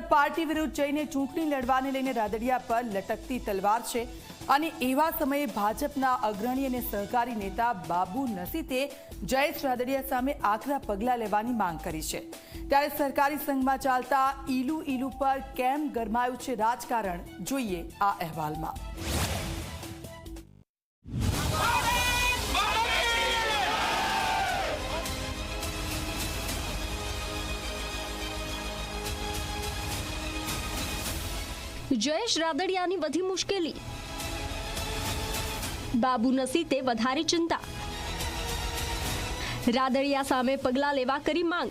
Party વિરુદ્ધ જઈને ચૂંટણી લડવાને લઈને રાદડિયા પર લટકતી તલવાર છે. અને એવા સમયે ભાજપના અગ્રણી અને સહકારી નેતા બાબુ નસીતે જયેશ રાદડિયા સામે આકરા પગલાં લેવાની માંગ કરી છે. ત્યારે સરકારી સંઘમાં ચાલતા ઈલુ ઈલુ પર કેમ ગરમાયું છે રાજકારણ? જોઈએ આ અહેવાલમાં. જયેશ રાદડિયાની વધી મુશ્કેલી. બાબુ નસીતે વધારે ચિંતા. રાદડિયા સામે પગલાં લેવા કરી માંગ.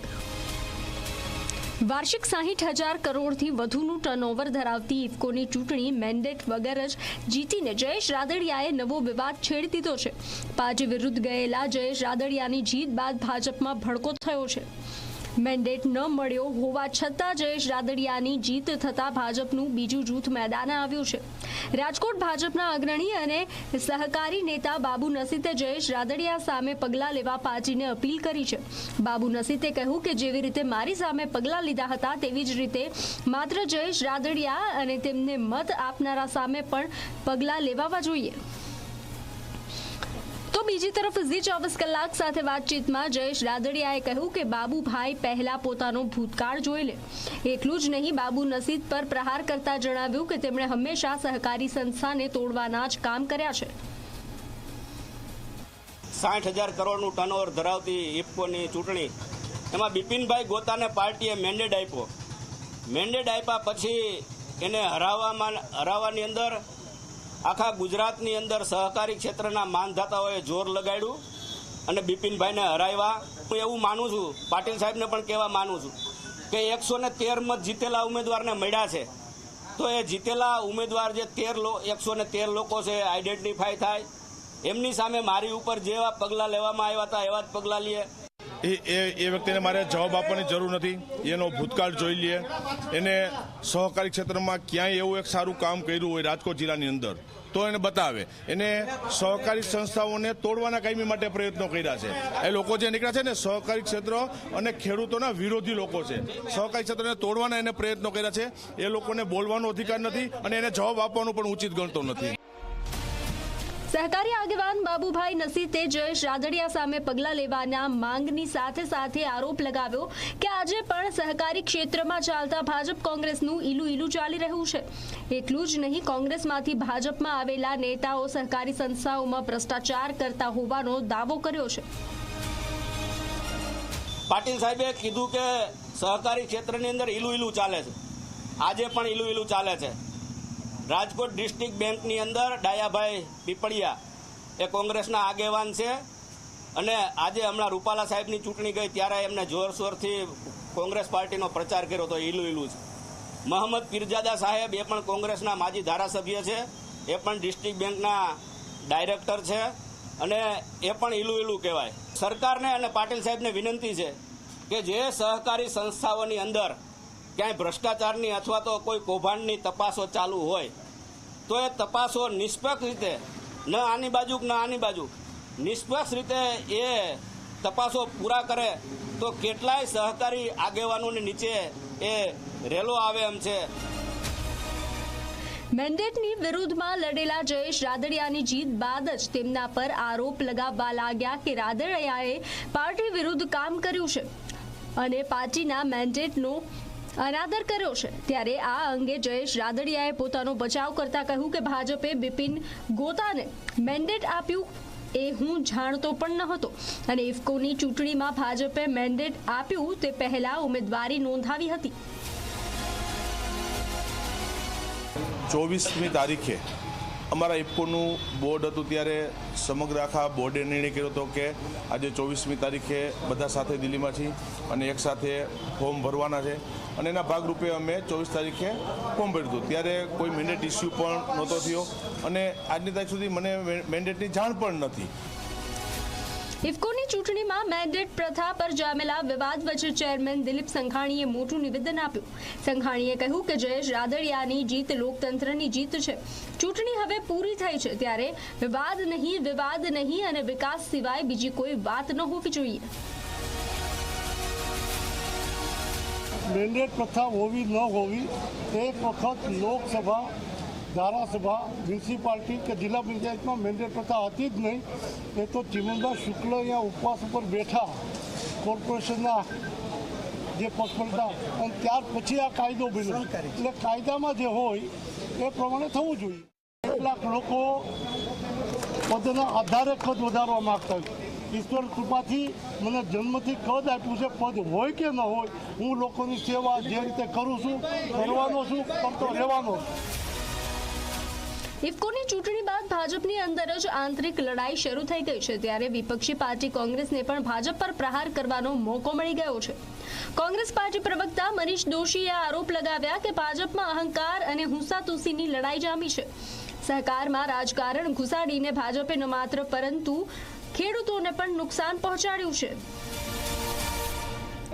વાર્ષિક સાહીઠ હજાર કરોડથી વધુનું ટર્નઓવર ધરાવતી ઇફકોની ચૂંટણી મેન્ડેટ વગર જ જીતીને જયેશ રાદડિયાએ નવો વિવાદ છેડી દીધો છે. પાર્ટી વિરુદ્ધ ગયેલા જયેશ રાદડિયાની જીત બાદ ભાજપમાં ભડકો થયો છે. મેન્ડેટ ન મળ્યો હોવા છતાં જયેશ રાદડિયાની જીત થતાં ભાજપનું બીજું જૂથ મેદાને આવ્યું છે. રાજકોટ ભાજપના અગ્રણી અને સહકારી નેતા બાબુ નસીતે જયેશ રાદડિયા સામે પગલાં લેવા પાર્ટીને અપીલ કરી છે. બાબુ નસીતે કહ્યું કે જેવી રીતે મારી સામે પગલાં લીધા હતા તેવી જ રીતે માત્ર જયેશ રાદડિયા અને તેમને મત આપનારા સામે પણ પગલાં લેવાવા જોઈએ. બીજી તરફ ઝી ચોવીસ કલાક સાથે વાતચીતમાં જયેશ રાદડિયાએ કહ્યું કે બાબુભાઈ પહેલા પોતાનો ભૂતકાળ જોઈ લે. એટલું જ નહીં, બાબુ નસીબ પર પ્રહાર કરતા જણાવ્યું કે તેમણે હંમેશા સહકારી સંસ્થાને તોડવાના જ કામ કર્યા છે. સાઠ હજાર કરોડનું ટર્નઓવર ધરાવતી ઇફકોની ચૂંટણી. એમાં બિપિનભાઈ ગોતાને પાર્ટીએ મેન્ડેટ આપ્યો. મેન્ડેટ આપ્યા પછી એને હરાવવામાં, હરાવવાની અંદર આખા ગુજરાતની અંદર સહકારી ક્ષેત્રના માનધાતાઓએ જોર લગાડ્યું અને બિપિનભાઈને હરાવ્યા. હું એવું માનું છું, પાટીલ સાહેબને પણ કહેવા માનું છું કે એકસો ને તેર જીતેલા ઉમેદવારને મળ્યા છે. તો એ જીતેલા ઉમેદવાર જે તેર એકસો ને તેર લોકો છે આઈડેન્ટિફાય થાય. એમની સામે મારી ઉપર જેવા પગલાં લેવામાં આવ્યા હતા, એવા જ પગલાં લઈએ એ એ વ્યક્તિને મારે જવાબ આપવાની જરૂર નથી. એનો ભૂતકાળ જોઈ લઈએ એને સહકારી ક્ષેત્રમાં ક્યાંય એવું એક સારું કામ કર્યું હોય રાજકોટ જિલ્લાની અંદર. તો એને બતાવે. એને સહકારી સંસ્થાઓને તોડવાના કાયમી માટે પ્રયત્નો કર્યા છે. એ લોકો જે નીકળ્યા છે ને, સહકારી ક્ષેત્ર અને ખેડૂતોના વિરોધી લોકો છે. સહકારી ક્ષેત્રને તોડવાના એને પ્રયત્નો કર્યા છે. એ લોકોને બોલવાનો અધિકાર નથી અને એને જવાબ આપવાનું પણ ઉચિત ગણતો નથી. સહકારી આગેવાન બાબુભાઈ નસીતે જયેશ રાદડિયા સામે પગલાં લેવાના માંગની સાથે સાથે આરોપ લગાવ્યો કે આજે પણ સહકારી ક્ષેત્રમાં ચાલતા ભાજપ કોંગ્રેસનું ઈલું ઈલું ચાલી રહ્યું છે. એટલું જ નહીં, કોંગ્રેસમાંથી ભાજપમાં આવેલા નેતાઓ સહકારી સંસ્થાઓમાં ભ્રષ્ટાચાર કરતા હોવાનો દાવો કર્યો છે. પાટીલ સાહેબે કીધું કે સહકારી ક્ષેત્રની અંદર ઈલું ઈલું ચાલે છે. આજે પણ ઈલું ઈલું ચાલે છે. રાજકોટ ડિસ્ટ્રિક્ટ બેંકની અંદર ડાયાભાઈ પીપળિયા એ કોંગ્રેસના આગેવાન છે. અને આજે હમણાં રૂપાલા સાહેબની ચૂંટણી ગઈ, ત્યારે એમને જોરશોરથી કોંગ્રેસ પાર્ટીનો પ્રચાર કર્યો હતો ઈલું ઈલું છે મહંમદ પીરજાદા સાહેબ એ પણ કોંગ્રેસના માજી ધારાસભ્ય છે, એ પણ ડિસ્ટ્રિક્ટ બેંકના ડાયરેક્ટર છે, અને એ પણ ઈલું ઈલું કહેવાય. સરકારને અને પાટીલ સાહેબને વિનંતી છે કે જે સહકારી સંસ્થાઓની અંદર ક્યાંય ભ્રષ્ટાચારની અથવા તો કોઈ કૌભાંડની તપાસો ચાલુ હોય, તો એ તપાસો નિષ્પક્ષ રીતે, ન આની બાજુ ન આની બાજુ, નિષ્પક્ષ રીતે એ તપાસો પૂરા કરે, તો કેટલાય સહકારી આગેવાનોની નીચે એ રેલો આવે એમ છે. મેન્ડેટની વિરુદ્ધમાં લડેલા જયેશ રાદડિયાની જીત બાદ જ તેમના પર આરોપ લગાવવા લાગ્યા કે રાદડિયાએ પાર્ટી વિરુદ્ધ કામ કર્યું છે. અને પાર્ટીના મેન્ડેટનો અનાદર કર્યો છે. ત્યારે આ અંગે જયેશ રાદડિયાએ પોતાનો બચાવ કરતા કહ્યું કે ભાજપે બિપિન ગોતાને મેન્ડેટ આપ્યું એ હું જાણતો પણ ન હતો. અને ઇફકોની ચૂંટણીમાં ભાજપે મેન્ડેટ આપ્યું તે પહેલા ઉમેદવારી નોંધાવી હતી. ચોવીસમી તારીખે અમારા ઇફકોનું બોર્ડ હતું ત્યારે સમગ્ર આખા બોર્ડે નિર્ણય કર્યો હતો કે આજે ચોવીસમી તારીખે બધા સાથે દિલ્હીમાં છીએ અને એક સાથે ફોર્મ ભરવાના છે. અને એના ભાગરૂપે અમે ચોવીસ તારીખે ફોર્મ ભર્યું ત્યારે કોઈ મેન્ડેટ ઇસ્યુ પણ નહોતો થયો. અને આજની તારીખ સુધી મને મેન્ડેટની જાણ પણ નથી. ઇફકોની ચૂંટણીમાં મેન્ડેટ પ્રથા પર જામેલા વિવાદ વચ્ચે ચેરમેન દિલીપ સંઘાણીએ મોટું નિવેદન આપ્યું. સંઘાણીએ કહ્યું કે જયેશ રાદડિયાની જીત લોકતંત્રની જીત છે. ચૂંટણી હવે પૂરી થઈ છે ત્યારે વિવાદ નહીં વિવાદ નહીં અને વિકાસ સિવાય બીજી કોઈ વાત ન હોવી જોઈએ. મેન્ડેટ પ્રથા હોવી ન હોવી એક વખત લોકસભા ધારાસભા મ્યુનિસિપાલિટી કે જિલ્લા પંચાયતમાં મેન્ડેટ પ્રથા હતી જ નહીં. એ તો ચિમનભાઈ શુક્લ અહીંયા ઉપવાસ ઉપર બેઠા કોર્પોરેશનના જે પક્ષપલતા અને ત્યાર પછી આ કાયદો બન્યો. એટલે કાયદામાં જે હોય એ પ્રમાણે થવું જોઈએ. કેટલાક લોકો પદના આધારે કદ વધારવા માંગતા હોય. ઈશ્વર કૃપાથી મને જન્મથી કદ આપ્યું છે. પદ હોય કે ન હોય હું લોકોની સેવા જે રીતે કરું છું કરવાનો છું કરતો રહેવાનો છું. ઇફકોની ચૂંટણી બાદ ભાજપની અંદર જ આંતરિક લડાઈ શરૂ થઈ ગઈ છે, ત્યારે વિપક્ષી પાર્ટી કોંગ્રેસને પણ ભાજપ પર પ્રહાર કરવાનો મોકો મળી ગયો છે. કોંગ્રેસ પાર્ટી પ્રવક્તા મનીષ દોશીએ આરોપ લગાવ્યા કે ભાજપમાં અહંકાર અને હુંસાતુસીની લડાઈ જામી છે. સહકારમાં રાજકારણ ઘુસાડીને ભાજપે ન માત્ર પરંતુ ખેડૂતોને પણ નુકસાન પહોંચાડ્યું છે.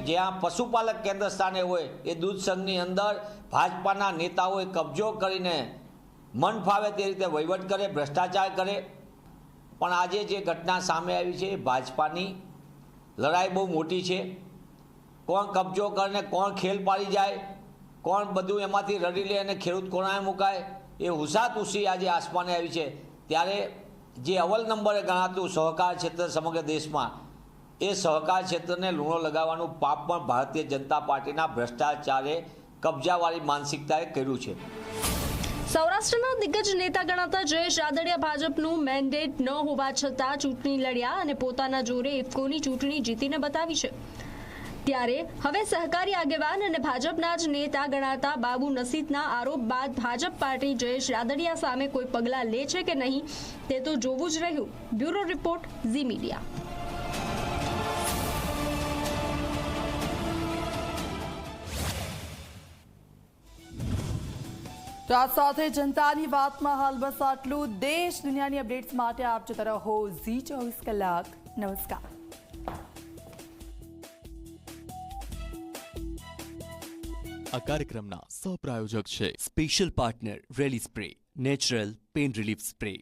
જ્યાં પશુપાલક કેન્દ્ર સ્થાને હોય, એ દૂધ સંઘની અંદર ભાજપાના નેતાઓએ કબજો કરીને મન ફાવે તે રીતે વહીવટ કરે, ભ્રષ્ટાચાર કરે. પણ આજે જે ઘટના સામે આવી છે, ભાજપાની, લડાઈ બહુ મોટી છે. કોણ કબજો કરીને કોણ ખેલ પાડી જાય, કોણ બધું એમાંથી રડી લે અને ખેડૂત કોણાએ મુકાય, એ હુસાતુસી આજે આસમાને આવી છે. ત્યારે જે અવલ નંબરે ગણાતું સહકાર ક્ષેત્ર સમગ્ર દેશમાં, એ સહકાર ક્ષેત્રને લૂણો લગાવવાનું પાપ પણ ભારતીય જનતા પાર્ટીના ભ્રષ્ટાચારે કબજાવાળી માનસિકતાએ કર્યું છે. સૌરાષ્ટ્રના દિગ્ગજ નેતા ગણાતા જયેશ રાદડિયા ભાજપનું મેન્ડેટ ન હોવા છતાં ચૂંટણી લડ્યા અને પોતાના જોરે ઇફકોની ચૂંટણી જીતીને બતાવી છે. ત્યારે હવે સહકારી આગેવાન અને ભાજપના જ નેતા ગણાતા બાબુ નસીદના આરોપ બાદ ભાજપ પાર્ટી જયેશ રાદડિયા સામે કોઈ પગલાં લે છે કે નહીં તે તો જોવું જ રહ્યું. Bureau report Zee media. તો સાથે જનતાની વાતમાં હાલ બસ આટલું. દેશ દુનિયાની અપડેટ્સ માટે આપ જતા રહો ઝી ચોવીસ કલાક. નમસ્કાર. આ કાર્યક્રમના સહપ્રાયોજક છે special partner Relispray, natural pain relief spray.